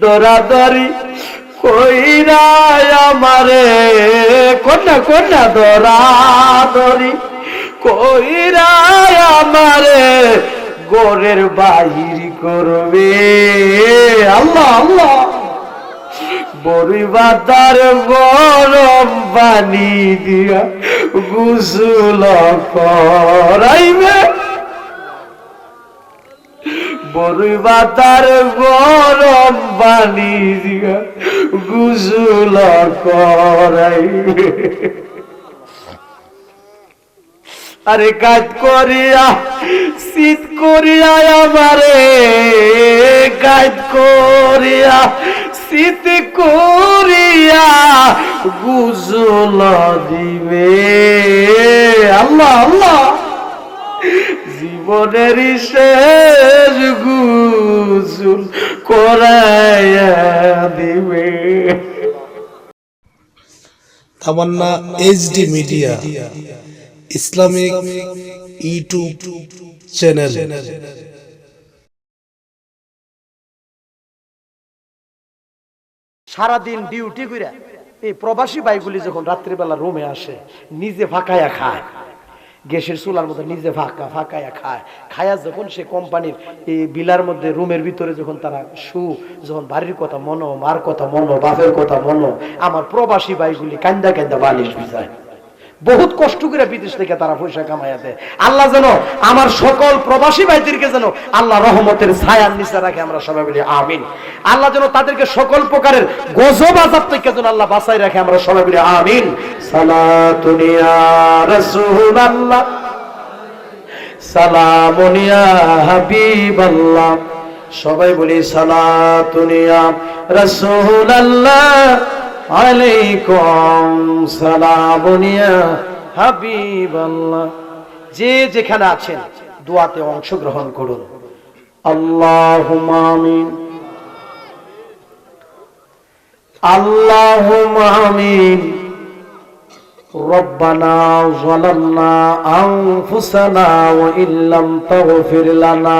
দরাদরি কইরা আমারে, কন্যা কন্যা দরাদরি কইরা আমারে, গোরের বাহির করবে। আল্লাহ আল্লাহ। বড়ি বাতার গরম পানি দিয়া গুসুল করাইবে। বড়ি বাতার গরম পানি গুজুল করাইবে। আরে কাজ করিয়া, শীত করিয়া আমারে কাজ করিয়া, শীত করিয়া গুজল দিবে। আল্লাহ আল্লাহ। জীবনের শেষ গুজুল করাইয়া দিবে। Tamanna HD media Islamic YouTube channel. সারাদিন ডিউটি করে এই প্রবাসী বাইগুলি যখন রাত্রিবেলা রুমে আসে নিজে ফাঁকায়া খায়। গ্যাসের চুলার মধ্যে নিজে ফাঁকা ফাঁকায়া খায়। খায়া যখন সে কোম্পানির এই বিলার মধ্যে, রুমের ভিতরে যখন তারা শু, যখন বাড়ির কথা মনো, মার কথা মনো, বাপের কথা মনো, আমার প্রবাসী বাইগুলি কান্দা কান্দা বালিশ বিজায় বহুত কষ্ট করে বিদেশ থেকে তারা পয়সা কামাইয়া দেয়। আল্লাহ যেন আমার সকল প্রবাসী ভাইদেরকে যেন আল্লাহ রহমতের ছায়ার নিচে রাখে, আমরা সবাই বলি আমিন। আল্লাহ যেন তাদেরকে সকল প্রকারের গজব আজাব থেকে যেন আল্লাহ বাঁচাই রাখে, আমরা সবাই বলি আমিন। সালাতুনিয়া রাসূলুল্লাহ। সালামুনিয়া সবাই বলি সালাতুনিয়া রাসূলুল্লাহ। আলাইকুম সালামুনিয়া হাবিবাল্লাহ যে যেখানে আছেন দোয়াতে অংশগ্রহণ করুন আল্লাহুম্মা আমিন আল্লাহুম্মা আমিন ربنا ظلمنا أنفسنا وإن لم تغفر لنا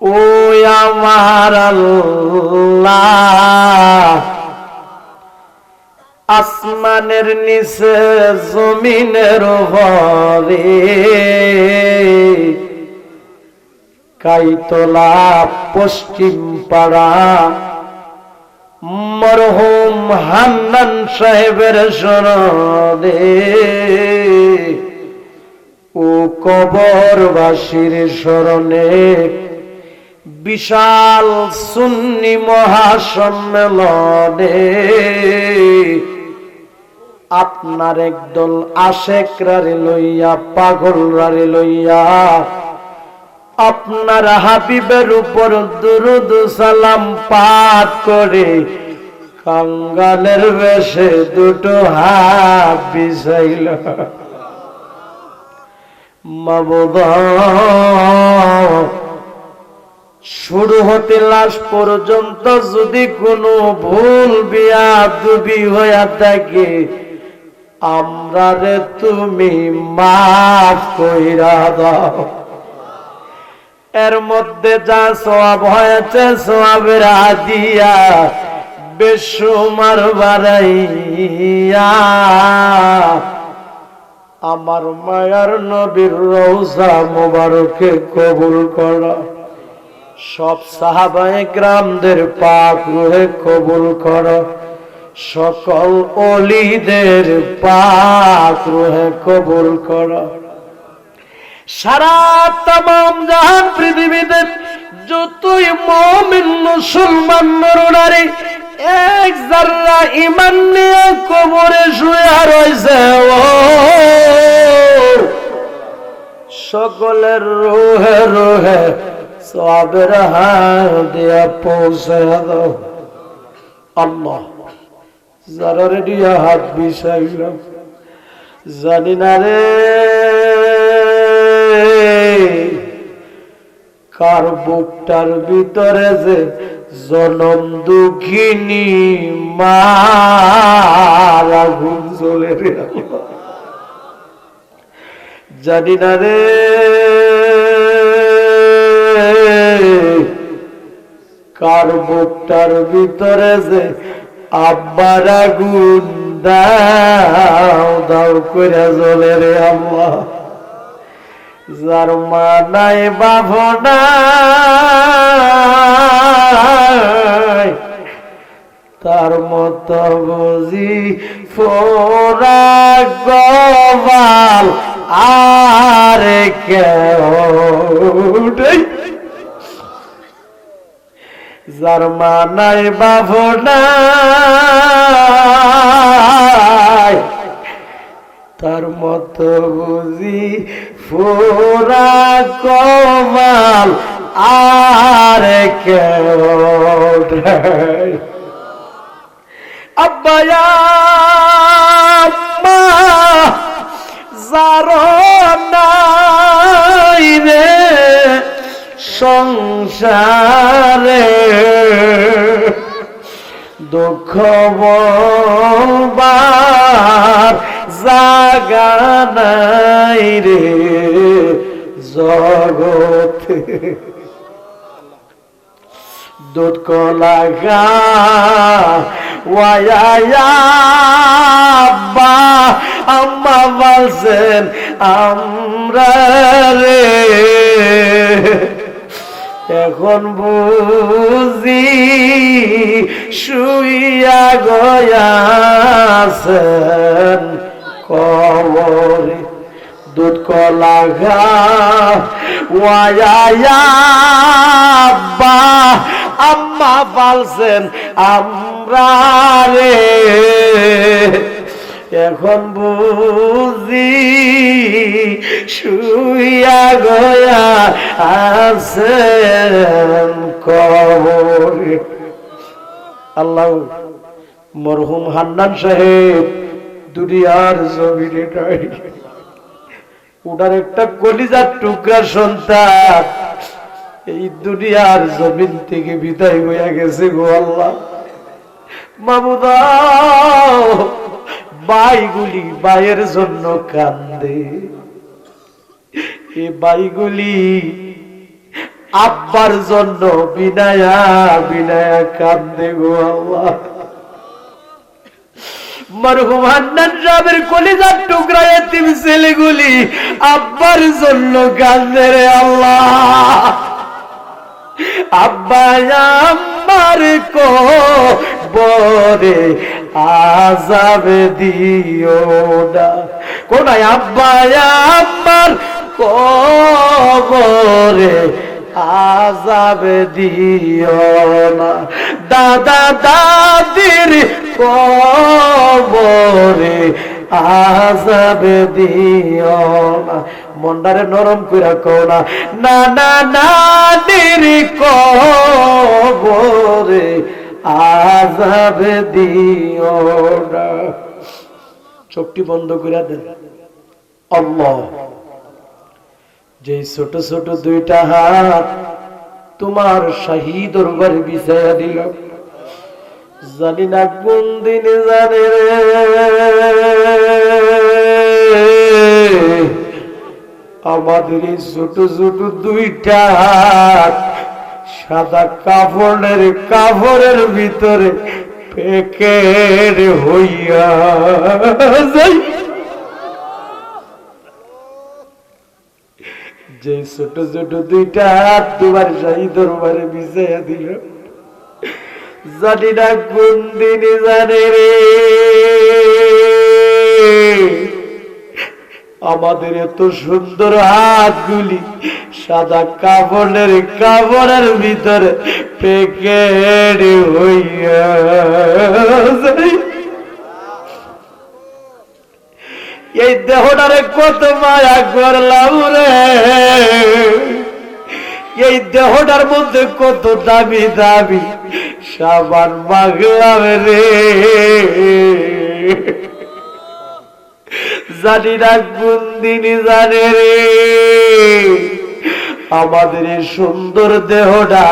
ও আমার আসমানের নিচে, জমিনের ভরে কাইতলা, পশ্চিম পাড়া, মরহুম হান্নান সাহেবের সরদে ও কবরবাসীর স্মরণে বিশাল সুন্নি মহাসম্মেলনে আপনার একদল আশেক রারে লইয়া পাগল রারে লইয়া, আপনার হাবিবের উপর দুরুদ সালাম পাঠ করে কাঙ্গালের বেশে দুটো হাত বিছাইল। মাবুদা শুরু হতে লাশ পর্যন্ত যদি কোনো ভুল বিয়া দুবি হইয়া থাকে, আমরা রে তুমি মাফ কইরা দাও। এর মধ্যে যা সব হয়েছে সবের দিয়া বেসুমার বাড়াইয়া আমার মায়ার নবীর রৌজা মোবারকে কবুল করা। সব সাহাবায়ে গ্রামদের পাক রুহে কবুল কর। সকল অলিদের পাক রুহে কবুল কর। সারা তাম জাহান পৃথিবীতে যতই মমিন মুসলমান নরনারী এক জাররা ইমান নিয়ে কবরে শুয়ে রয়েছে, ও সকলের রোহে রোহে সবের হাত দিয়া পৌঁছে দাও। আল্লাহ, যারা রেডিয়া হাত বিষাইলাম জানি না রে কার বুকটার ভিতরে যে জনম দুঃখিনী মারা ঘুম চলে জানি না রে কার বুকটার ভিতরে যে আব্বার আগুন? দাও দাও করে জ্বলে রে আল্লাহ যার মা নাই বাপ তার মত বুঝি ফোরা গবাল আর কেউ নাই বাপ তার মত বুঝি ফোরা কমাল আর কেউ। আব্বায়া যারো নাই রে সংসারে দুঃখ বলবার জাগা রে জগতে দুধ কলা গা ওয়াইয়াব্বা আম্মা বলছেন আমরা রে এখন বুঝি শুইয়া গয়াছেন কবরে। দুধ কলা ওয়াইয়াব্বা আম্মা বলছেন আমরা রে। এখন বুঝি শুইয়া গয়া আছেন কবরে। আল্লাহ মরহুম হান্নান সাহেব দুনিয়ার জমিনে নাই। ওনার একটা কলিজার টুকরা সন্তান। এই দুনিয়ার জমিন থেকে বিদায় হইয়া গেছে গো আল্লাহ। মামুদা বাইগুলি বাইয়ের জন্য কান্দে। এই বাইগুলি আব্বার জন্য বিনায়া বিনায়া কান্দে গো আল্লাহ। আব্বার জন্য কান্দে রে আল্লাহ। আব্বা আমার কো বরে আজাব দিও না। কোনায় আব্বা আমার কবরে আজাব দিও না। দাদা দাদির কবরে আজাব দিও না। মন্ডারে নরম কইরা কও না না না না দির কবরে আজাব দিও না। চোখটি বন্ধ করে দেন। আল্লাহ। যে ছোট ছোট দুইটা হাত তোমার শাহী দরবার বিছাইয়া দিল। জানি না কোন দিন জানে আমাদের এই ছোট ছোট দুইটা হাত সাদা কাপড়ের কাপড়ের ভিতরে প্যাকেট হইয়া যাই যে ছোট ছোট দুইটা হাত তোমার শাহী দরবারে বিছাইয়া দিল। জানি না কোন দিন জানে রে। আমাদের এত সুন্দর হাতগুলি সাদা কাপড়ের কাপড়ের ভিতরে প্যাকেট হইয়া এই দেহটারে কত মায়া করলাম রে। এই দেহটার মধ্যে কত দামি দামি সাবান মাগলাম রে। জানি না কোন দিনই জানে রে। আমাদের এই সুন্দর দেহটা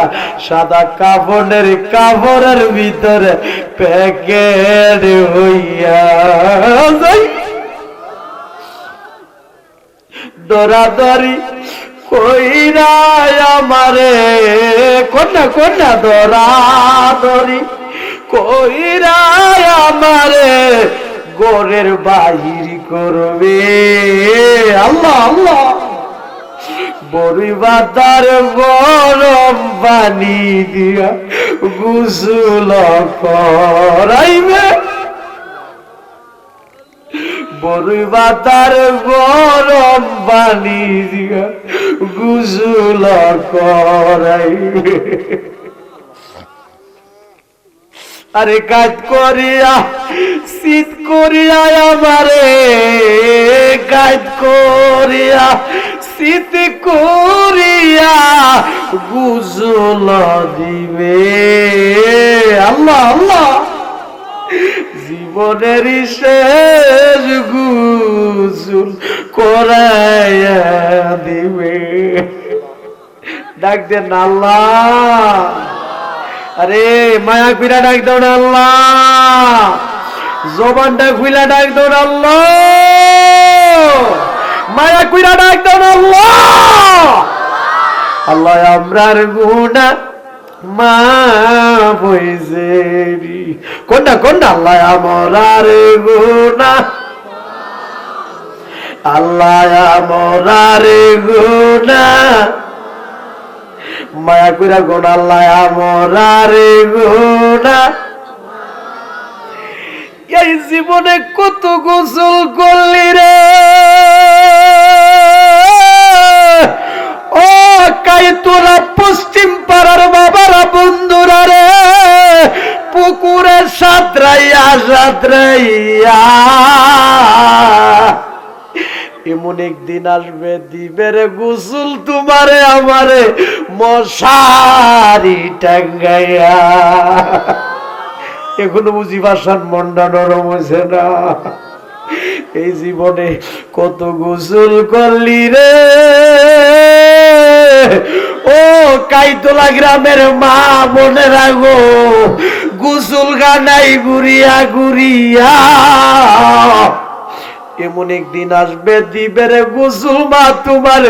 সাদা কাপড়ের কাপড়ের ভিতরে প্যাকেট হইয়া দরাদরি কইরা আমারে। কন্যা কন্যা, দরাদরি কইরা আমারে গোরের বাহির করবে। আল্লাহ আল্লাহ। বড়ি বাতার গরম পানি দিয়া গুসুল করাইবে। বড়ই বাতার গরম পানি দিয়া গুসুল করাই। আরে কাজ করিয়া, শীত করিয়া আমারে, কাজ করিয়া, শীত করিয়া গুসুল দিবে। আল্লাহ আল্লাহ। জীবনের শেষ গুসুল করাইয়া দিবে। ডাক দেন আল্লাহ। আরে, মায়া কুইরা ডাক দৌড় আল্লাহ। জবানটা খুইলা ডাক দৌড় আল্লাহ। মায়া কুইরা ডাক দৌড় আল্লাহ। আল্লাহ, আমরার গুণা মা বইছে কোনটা কোনটা? আল্লাহ আমরার গুণা আল্লাহ আমরার গুণা মায়া কইরা গোনা আল্লাহ আমরার গুণা এই জীবনে কত গোসল করলি রে। ও কাই তোরা সাঁতরাইয়া সাঁতরাইয়া এমন একদিন আসবে, দিবের গোসল তোমারে, আমারে মশারি টাঙ্গাইয়া। এখনও বুঝি ভাষার মনটা নরম হয়েছে না। এই জীবনে কত গোসল করলি রে। ও কাইতলা গ্রামের মা মনে রাখো গোসল গানাই গুড়িয়া গুড়িয়া। এমন একদিন আসবে দিবের গোসল মা তোমার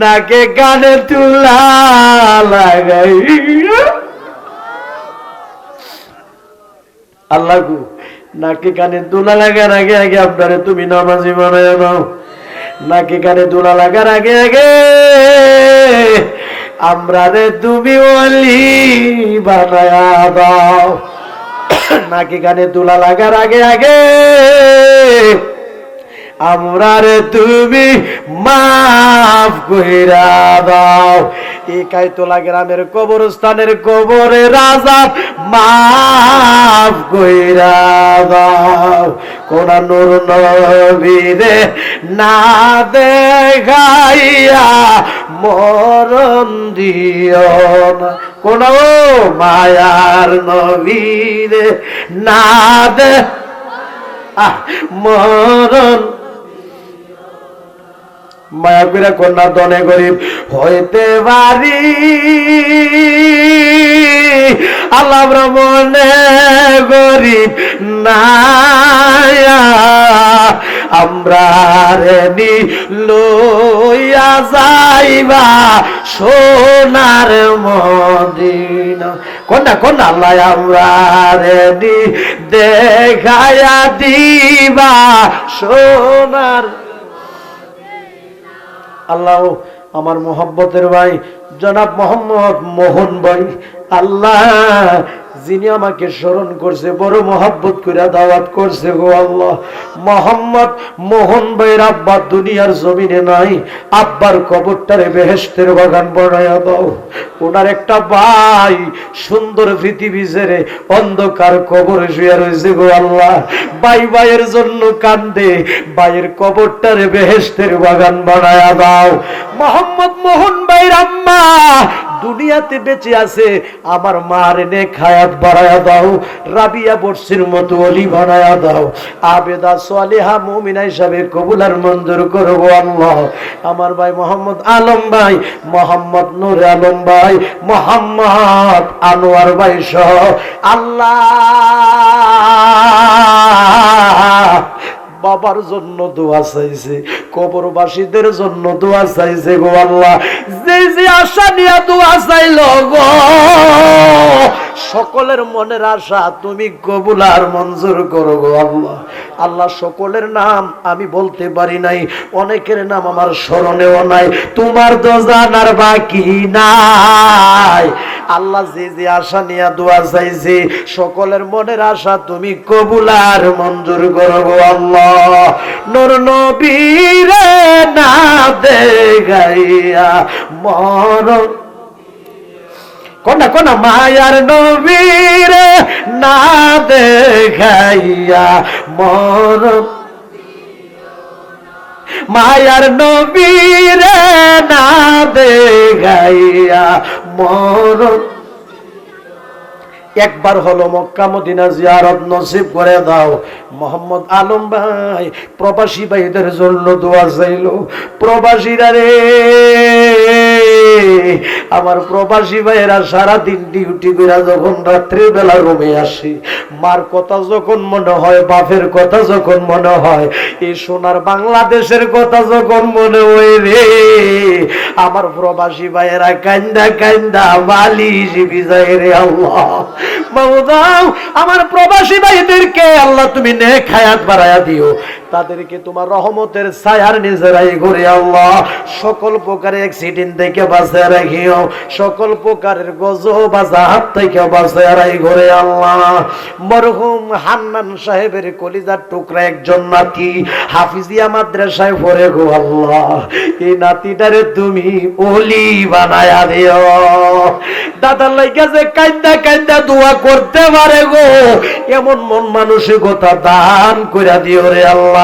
নাকে গানে তুলা লাগাই। আল্লাহ গো, নাকে কানে দোলা লাগার আগে আগে আপনারে তুমি নামাজি বানায় নাও নাকে কানে দোলা লাগার আগে আগে আমরা রে তুমি অলি বানায়া দাও। নাকি গানে দুলা লাগার আগে আগে? আমরা রে তুমি মাফ কইরা দাও। এই কাইতলা গ্রামের কবরস্থানের কবরে রাজা মাফ কইরা কোন নূর নবীরে না দেখাইয়া মরণ দিও কোন মায়ার নবীরে না দে মরণ মায়া করে কন্যা দনে গরিব হইতে পারি। আল্লাহ মনে গরিব নায়া আমরা রেনি লইয়া যাইবা সোনার মদিনা। কোনটা কোন আল্লাহ আমরা রেনি দেখায়া দিবা সোনার আল্লাহ আমার মোহব্বতের ভাই জনাব মোহাম্মদ মোহন ভাই আল্লাহ যিনি আমাকে স্মরণ করছে, বড় মহাব্বত করে দাওয়াত করছে গো আল্লাহ। মোহাম্মদ মোহন ভাইয়ের আব্বা দুনিয়ার জমিনে নাই, আব্বার কবরটারে বেহেস্তের বাগান বানায়া দাও। ওনার একটা ভাই সুন্দর পৃথিবী ছেড়ে অন্ধকার কবরে শুয়ে রয়েছে গো আল্লাহ। ভাই ভাইয়ের জন্য কান্দে, ভাইয়ের কবরটারে বেহেস্তের বাগান বানায়া দাও। মোহাম্মদ মোহন ভাইয়ের আম্মা দুনিয়াতে বেঁচে আছে, আমার মার নে খায়াত বাড়ায়া দাও, রাবিয়া বর্ষির মতো অলি বানায়া দাও। আবেদা সালেহা মুমিনা হিসাবে কবুলার মঞ্জুর করব আল্লাহ। আমার ভাই মোহাম্মদ আলম ভাই, মোহাম্মদ নূর আলম ভাই, মোহাম্মদ আনোয়ার ভাই সহ আল্লাহ। বাবার জন্য দোয়া চাইছে, কবরবাসীদের জন্য দোয়া চাইছে গো আল্লাহ। যে যে আশা নিয়ে দোয়া চাইল গো, সকলের মনের আশা তুমি কবুল আর মঞ্জুর করো গো আল্লাহ। আল্লাহ, সকলের নাম আমি বলতে পারি নাই, অনেকের নাম আমার স্মরণেও নাই, তোমার তো জানার বাকি নাই। আল্লাহ যে যে আশা নিয়ে দোয়া চাইছে, সকলের মনের আশা তুমি কবুল আর মঞ্জুর করো গো আল্লাহ। নর নবীরে না দে গাইয়া মরণ। কোনা কোনা মায়ার নবীরে না দেখাইয়া মরণ। মায়ার নবীরে না দেখাইয়া একবার হলো মক্কা মদিনা জিয়ারত নসিব করে দাও। মোহাম্মদ আলম ভাই, প্রবাসী ভাইদের জন্য দোয়া চাইল। প্রবাসীরা রে। আমার প্রবাসী ভাইয়েরা সারাদিন ডিউটি করে যখন রাত্রির বেলা রুমে আসে, মার কথা যখন মনে হয়, বাপের কথা যখন মনে হয় এই সোনার বাংলাদেশের কথা যখন মনে হয় রে। আমার প্রবাসী ভাইয়েরা কান্দা কান্দা বালিশ বিজয় রে আল্লাহ। বাবুদাও আমার প্রবাসী ভাইদেরকে আল্লাহ তুমি নে খায়াত বাড়ায়া দিও। তাদেরকে তোমার রহমতের ছায়ার নিজেরাই ঘুরে আল্লাহ। সকল প্রকারের অ্যাক্সিডেন্ট থেকে বাঁচায় রাখিও। সকল প্রকারের গজ বাজা হাত থেকে বাঁচায় রাই ঘুরে আল্লাহ। মরহুম হান্নান সাহেবের কলিজার টুকরা একজন নাতি, হাফিজিয়া মাদ্রাসায় পড়ে গো, আল্লাহ। এই নাতিটারে তুমি ওলি বানায়া দিও। দাদার লাইগা যে কান্দা কান্দা দোয়া করতে পারে গো, এমন মন মানসিকতা দান কইরা দিও রে, আল্লাহ।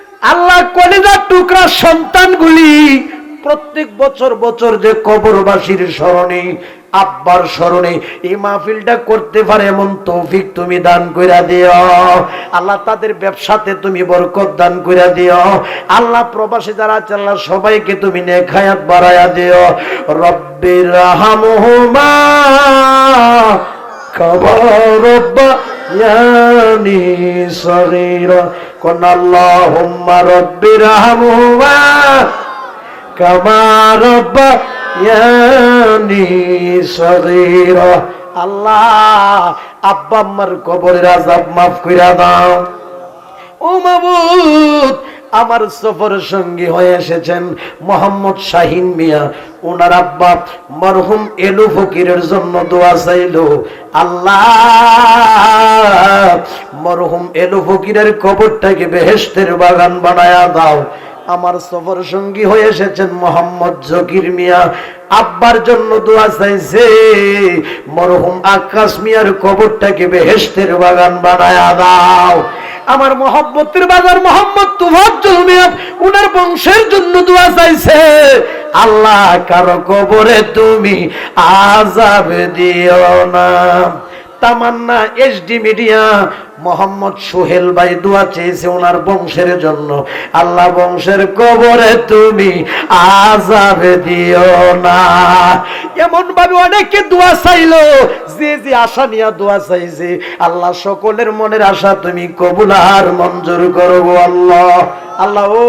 আল্লাহ কলিজার টুকরা সন্তানগুলি প্রত্যেক বছর বছর যে কবরবাসীর স্মরণে, আব্বার স্মরণে এই মাহফিলটা করতে পারে এমন তৌফিক তুমি দান কইরা দিও। আল্লাহ তাদের ব্যবসাতে তুমি বরকত দান কইরা দিও। আল্লাহ প্রবাসী যারা আছে, আল্লাহ সবাইকে তুমি নেখায়াত বাড়ায়া দিও। রব্বির রাহামহুমা, কবর ইয়ানি সগীরা কোন আল্লাহুম্মা রব্বির রাহামহুমা, কামা রব্বায়ানি সগীরা। আল্লাহ, আব্বা আম্মার কবরের আযাব মাফ কইরা দাও। ও মাবুদ আমার সফর সঙ্গী হয়ে এসেছেন মোহাম্মদ শাহিন মিয়া। ওনার আব্বা মরহুম এলু ফকিরের জন্য দোয়া চাইল, আল্লাহ, মরহুম এলু ফকিরের কবরটাকে বেহেস্তের বাগান বানায়া দাও। আমার সফর সঙ্গী হয়ে এসেছেন মোহাম্মদ জকির মিয়া। আব্বার জন্য দোয়া চাইছে, মরহুম আকাশ মিয়ার কবরটাকে বেহেস্তের বাগান বানায়া দাও। আমার মোহাম্মতের বাজার মোহাম্মদ তুভাব মিয়া উনার বংশের জন্য দোয়া চাইছে। আল্লাহ কারও কবরে তুমি আজাব দিও না। তামান্না, এসডি মিডিয়া মোহাম্মদ সোহেল ভাই দোয়া চেয়েছে ওনার বংশের জন্য। আল্লাহ বংশের কবরে তুমি আজাবে দিও না। এমন ভাবে অনেকে দোয়া চাইলো, যে যে আশা নিয়ে দোয়া চাইছে। আল্লাহ সকলের মনের আশা তুমি কবুলার মঞ্জুর করব আল্লাহ। আল্লাহ, ও,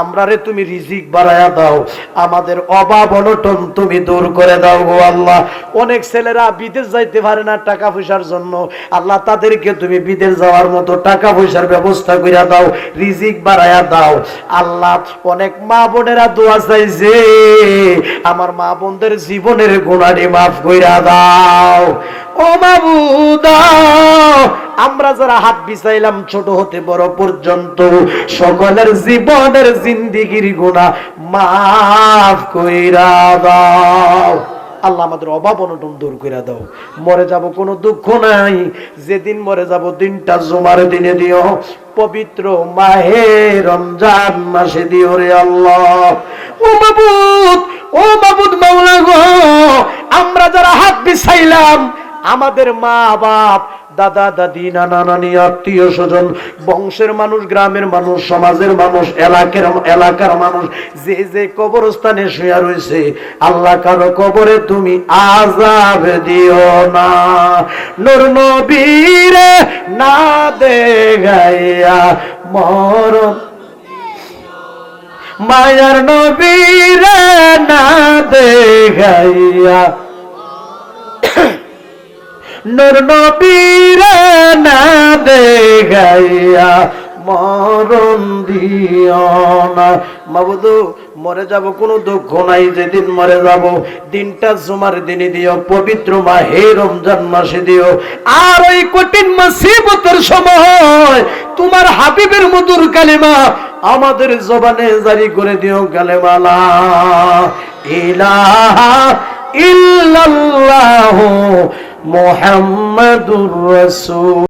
আমরা রে তুমি রিজিক বাড়ায়া দাও। আমাদের অভাব অনটন তুমি দূর করে দাও গো আল্লাহ। অনেক ছেলেরা বিদেশ যাইতে পারে না টাকা পয়সার জন্য। আল্লাহ, তাদেরকে তুমি বিদেশ যাওয়ার মতো টাকা পয়সার ব্যবস্থা করে দাও, রিজিক বাড়ায়া দাও। আল্লাহ, অনেক মা বোনেরা দোয়া চাইছে আমার মা বোনদের জীবনের গুণাটি মাফ কইরা দাও। ও আমরা যারা হাত বিছাইলাম ছোট হতে বড় পর্যন্ত, সকলের জীবনের জিন্দিগির গুণা মাফ কইরা দাও। আল্লাহ আমাদের অভাব অনটন দূর করে দাও। মরে যাব কোনো দুঃখ নাই। যেদিন মরে যাব দিনটা জুমার দিনে দিও। পবিত্র মাহে রমজান মাসে দিও রে আল্লাহ। ও মাবুদ ও মাবুদ মাওলা গো, আমরা যারা হাত বিছাইলাম আমাদের মা বাপ দাদা, দাদি, নানা, নানি, আত্মীয় স্বজন, বংশের মানুষ, গ্রামের মানুষ, সমাজের মানুষ, এলাকার এলাকার মানুষ, যে যে কবরস্থানে শুয়ে রয়েছে, আল্লাহ কারও কবরে তুমি আজাব দিও না। নূর নবীরে না দে গাইয়া মরণ মায়ার নবীরে না দে গাইয়া নূর নবীরে না দেখাইয়া মরণ দিও না। মাবুদু, মরে যাব, কোনো দুঃখ নাই, যেদিন মরে যাব, দিনটা জুমার দিনে দিও, পবিত্র মাহে রমজান মাসে দিও। আর ওই কঠিন মুসিবতের সময় তোমার হাবিবের মধুর কালিমা আমাদের জবানে জারি করে দিও, কালেমালা। ইলাহা ইল্লাল্লাহু মুহাম্মাদুর রাসূল।